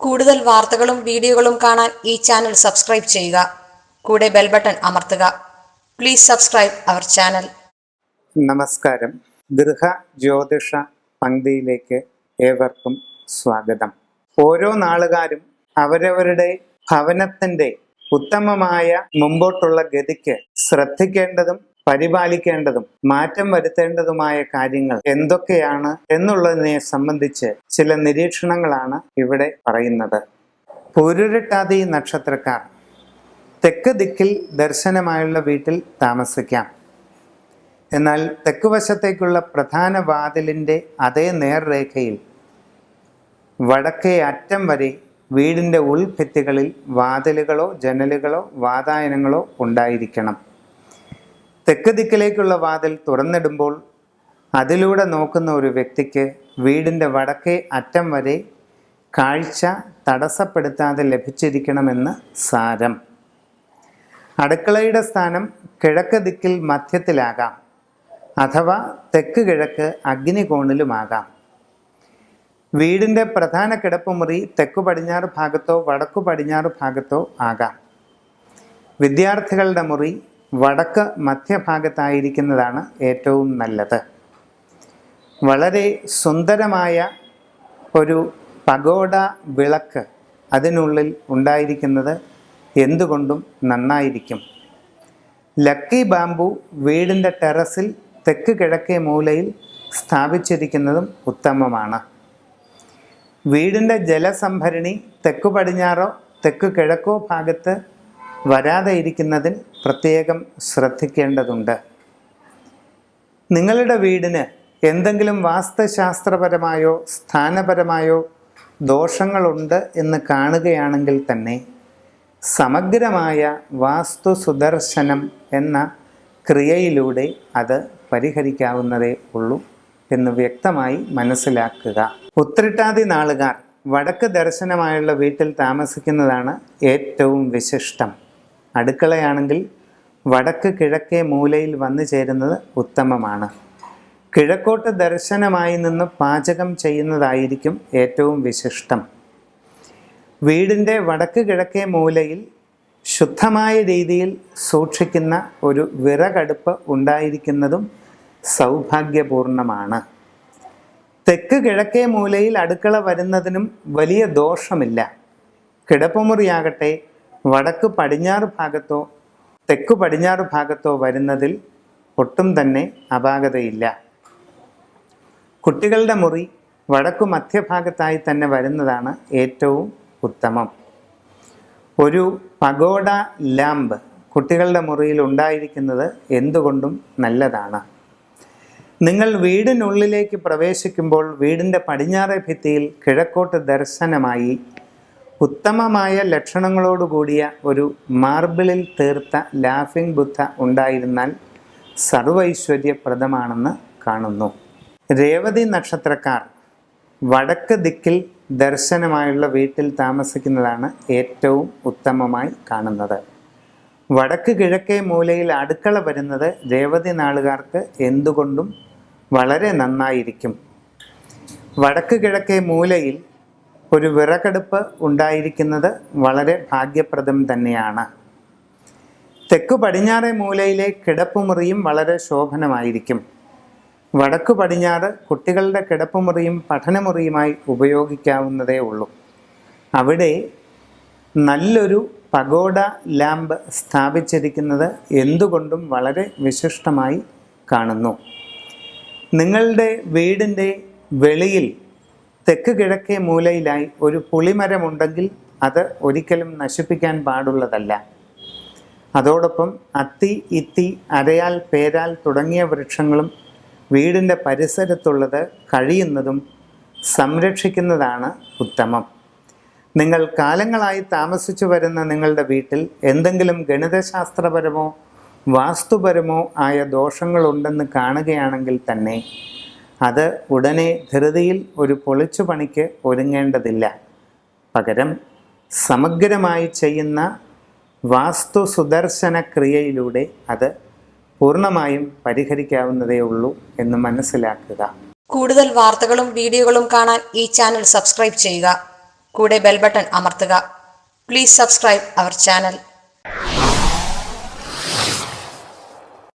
കൂടുതൽ വാർത്തകളും വീഡിയോകളും കാണാൻ ഈ ചാനൽ സബ്സ്ക്രൈബ് ചെയ്യുക. കൂടെ ബെൽ ബട്ടൺ അമർത്തുക. പ്ലീസ് സബ്സ്ക്രൈബ് അവർ ചാനൽ നമസ്കാരം. ഗൃഹ ജ്യോതിഷ പങ്ക്തിയിലേക്ക് ഏവർക്കും സ്വാഗതം. ഓരോ നാളുകാരും അവരവരുടെ ഭവനത്തിന്റെ ഉത്തമമായ മുമ്പോട്ടുള്ള ഗതിക്ക് ശ്രദ്ധിക്കേണ്ടതും പരിപാലിക്കേണ്ടതും മാറ്റം വരുത്തേണ്ടതുമായ കാര്യങ്ങൾ എന്തൊക്കെയാണ് എന്നുള്ളതിനെ സംബന്ധിച്ച് ചില നിരീക്ഷണങ്ങളാണ് ഇവിടെ പറയുന്നത്. പൂരുരുട്ടാതി നക്ഷത്രക്കാർ തെക്ക് ദിക്കിൽ ദർശനമായുള്ള വീട്ടിൽ താമസിക്കാം. എന്നാൽ തെക്ക് വശത്തേക്കുള്ള പ്രധാന വാതിലിന്റെ അതേ നേർരേഖയിൽ വടക്കേ അറ്റം വരെ വീടിന്റെ ഉൾഭിത്തികളിൽ വാതിലുകളോ ജനലുകളോ വാതായനങ്ങളോ ഉണ്ടായിരിക്കണം. തെക്ക് ദിക്കിലേക്കുള്ള വാതിൽ തുറന്നിടുമ്പോൾ അതിലൂടെ നോക്കുന്ന ഒരു വ്യക്തിക്ക് വീടിന്റെ വടക്കേ അറ്റം വരെ കാഴ്ച തടസ്സപ്പെടുത്താതെ ലഭിച്ചിരിക്കണമെന്ന് സാരം. അടുക്കളയുടെ സ്ഥാനം കിഴക്ക് ദിക്കിൽ മധ്യത്തിലാകാം അഥവാ തെക്ക് കിഴക്ക് അഗ്നികോണിലുമാകാം. വീടിന്റെ പ്രധാന കിടപ്പുമുറി തെക്കു പടിഞ്ഞാറ് ഭാഗത്തോ വടക്കു പടിഞ്ഞാറ് ഭാഗത്തോ ആകാം. വിദ്യാർത്ഥികളുടെ മുറി വടക്ക് മധ്യഭാഗത്തായിരിക്കുന്നതാണ് ഏറ്റവും നല്ലത്. വളരെ സുന്ദരമായ ഒരു പഗോഡ വിളക്ക് അതിനുള്ളിൽ ഉണ്ടായിരിക്കുന്നത് എന്തുകൊണ്ടും നന്നായിരിക്കും. ലക്കി ബാമ്പു വീടിന്റെ ടെറസിൽ തെക്ക് കിഴക്കേ മൂലയിൽ സ്ഥാപിച്ചിരിക്കുന്നതും ഉത്തമമാണ്. വീടിന്റെ ജലസംഭരണി തെക്കു പടിഞ്ഞാറോ തെക്ക് കിഴക്കോ ഭാഗത്ത് വരാതെ ഇരിക്കുന്നതിൽ പ്രത്യേകം ശ്രദ്ധിക്കേണ്ടതുണ്ട്. നിങ്ങളുടെ വീടിന് എന്തെങ്കിലും വാസ്തുശാസ്ത്രപരമായോ സ്ഥാനപരമായോ ദോഷങ്ങളുണ്ട് എന്ന് കാണുകയാണെങ്കിൽ തന്നെ സമഗ്രമായ വാസ്തു സുദർശനം എന്ന ക്രിയയിലൂടെ അത് പരിഹരിക്കാവുന്നതേ ഉള്ളൂ എന്ന് വ്യക്തമായി മനസ്സിലാക്കുക. ഉത്രിട്ടാതി നാളുകാർ വടക്ക് ദർശനമായുള്ള വീട്ടിൽ താമസിക്കുന്നതാണ് ഏറ്റവും വിശിഷ്ടം. അടുക്കളയാണെങ്കിൽ വടക്ക് കിഴക്കേ മൂലയിൽ വന്നു ചേരുന്നത് ഉത്തമമാണ്. കിഴക്കോട്ട് ദർശനമായി നിന്ന് പാചകം ചെയ്യുന്നതായിരിക്കും ഏറ്റവും വിശിഷ്ടം. വീടിന്റെ വടക്ക് കിഴക്കേ മൂലയിൽ ശുദ്ധമായ രീതിയിൽ സൂക്ഷിക്കുന്ന ഒരു വിറകടുപ്പ് ഉണ്ടായിരിക്കുന്നതും സൗഭാഗ്യപൂർണമാണ്. തെക്ക് കിഴക്കേ മൂലയിൽ അടുക്കള വരുന്നതിനും വലിയ ദോഷമില്ല. കിടപ്പുമുറിയാകട്ടെ വടക്ക് പടിഞ്ഞാറ് ഭാഗത്തോ തെക്ക് പടിഞ്ഞാറ് ഭാഗത്തോ വരുന്നതിൽ ഒട്ടും തന്നെ അപാകതയില്ല. കുട്ടികളുടെ മുറി വടക്കു മധ്യഭാഗത്തായി തന്നെ വരുന്നതാണ് ഏറ്റവും ഉത്തമം. ഒരു പഗോഡ ലാമ്പ് കുട്ടികളുടെ മുറിയിൽ ഉണ്ടായിരിക്കുന്നത് എന്തുകൊണ്ടും നല്ലതാണ്. നിങ്ങൾ വീടിനുള്ളിലേക്ക് പ്രവേശിക്കുമ്പോൾ വീടിന്റെ പടിഞ്ഞാറേ ഭിത്തിയിൽ കിഴക്കോട്ട് ദർശനമായി ഉത്തമമായ ലക്ഷണങ്ങളോടുകൂടിയ ഒരു മാർബിളിൽ തീർത്ത ലാഫിംഗ് ബുദ്ധ ഉണ്ടായിരുന്നാൽ സർവൈശ്വര്യപ്രദമാണെന്ന് കാണുന്നു. രേവതി നക്ഷത്രക്കാർ വടക്ക് ദിക്കിൽ ദർശനമായുള്ള വീട്ടിൽ താമസിക്കുന്നതാണ് ഏറ്റവും ഉത്തമമായി കാണുന്നത്. വടക്ക് കിഴക്കേ മൂലയിൽ അടുക്കള വരുന്നത് രേവതി നാളുകാർക്ക് എന്തുകൊണ്ടും വളരെ നന്നായിരിക്കും. വടക്ക് കിഴക്കേ മൂലയിൽ ഒരു വിറകടുപ്പ് ഉണ്ടായിരിക്കുന്നത് വളരെ ഭാഗ്യപ്രദം തന്നെയാണ്. തെക്കു പടിഞ്ഞാറേ മൂലയിലെ കിടപ്പുമുറിയും വളരെ ശോഭനമായിരിക്കും. വടക്കു പടിഞ്ഞാറ് കുട്ടികളുടെ കിടപ്പുമുറിയും പഠനമുറിയുമായി ഉപയോഗിക്കാവുന്നതേ ഉള്ളൂ. അവിടെ നല്ലൊരു പഗോഡ ലാമ്പ് സ്ഥാപിച്ചിരിക്കുന്നത് എന്തുകൊണ്ടും വളരെ വിശിഷ്ടമായി കാണുന്നു. നിങ്ങളുടെ വീടിന്റെ വെളിയിൽ തെക്ക് കിഴക്കേ മൂലയിലായി ഒരു പുളിമരമുണ്ടെങ്കിൽ അത് ഒരിക്കലും നശിപ്പിക്കാൻ പാടുള്ളതല്ല. അതോടൊപ്പം അത്തി ഇത്തി അരയാൽ പേരാൽ തുടങ്ങിയ വൃക്ഷങ്ങളും വീടിന്റെ പരിസരത്തുള്ളത് കഴിയുന്നതും സംരക്ഷിക്കുന്നതാണ് ഉത്തമം. നിങ്ങൾ കാലങ്ങളായി താമസിച്ചു വരുന്ന നിങ്ങളുടെ വീട്ടിൽ എന്തെങ്കിലും ഗണിതശാസ്ത്രപരമോ വാസ്തുപരമോ ആയ ദോഷങ്ങളുണ്ടെന്ന് കാണുകയാണെങ്കിൽ തന്നെ അത് ഉടനെ ധൃതിയിൽ ഒരു പൊളിച്ചു പണിക്ക് ഒരുങ്ങേണ്ടതില്ല. പകരം സമഗ്രമായി ചെയ്യുന്ന വാസ്തു സുദർശന ക്രിയയിലൂടെ അത് പൂർണമായും പരിഹരിക്കാവുന്നതേ ഉള്ളൂ എന്ന് മനസ്സിലാക്കുക. കൂടുതൽ വാർത്തകളും വീഡിയോകളും കാണാൻ ഈ ചാനൽ സബ്സ്ക്രൈബ് ചെയ്യുക. കൂടെ ബെൽബട്ടൺ അമർത്തുക. Please subscribe our channel.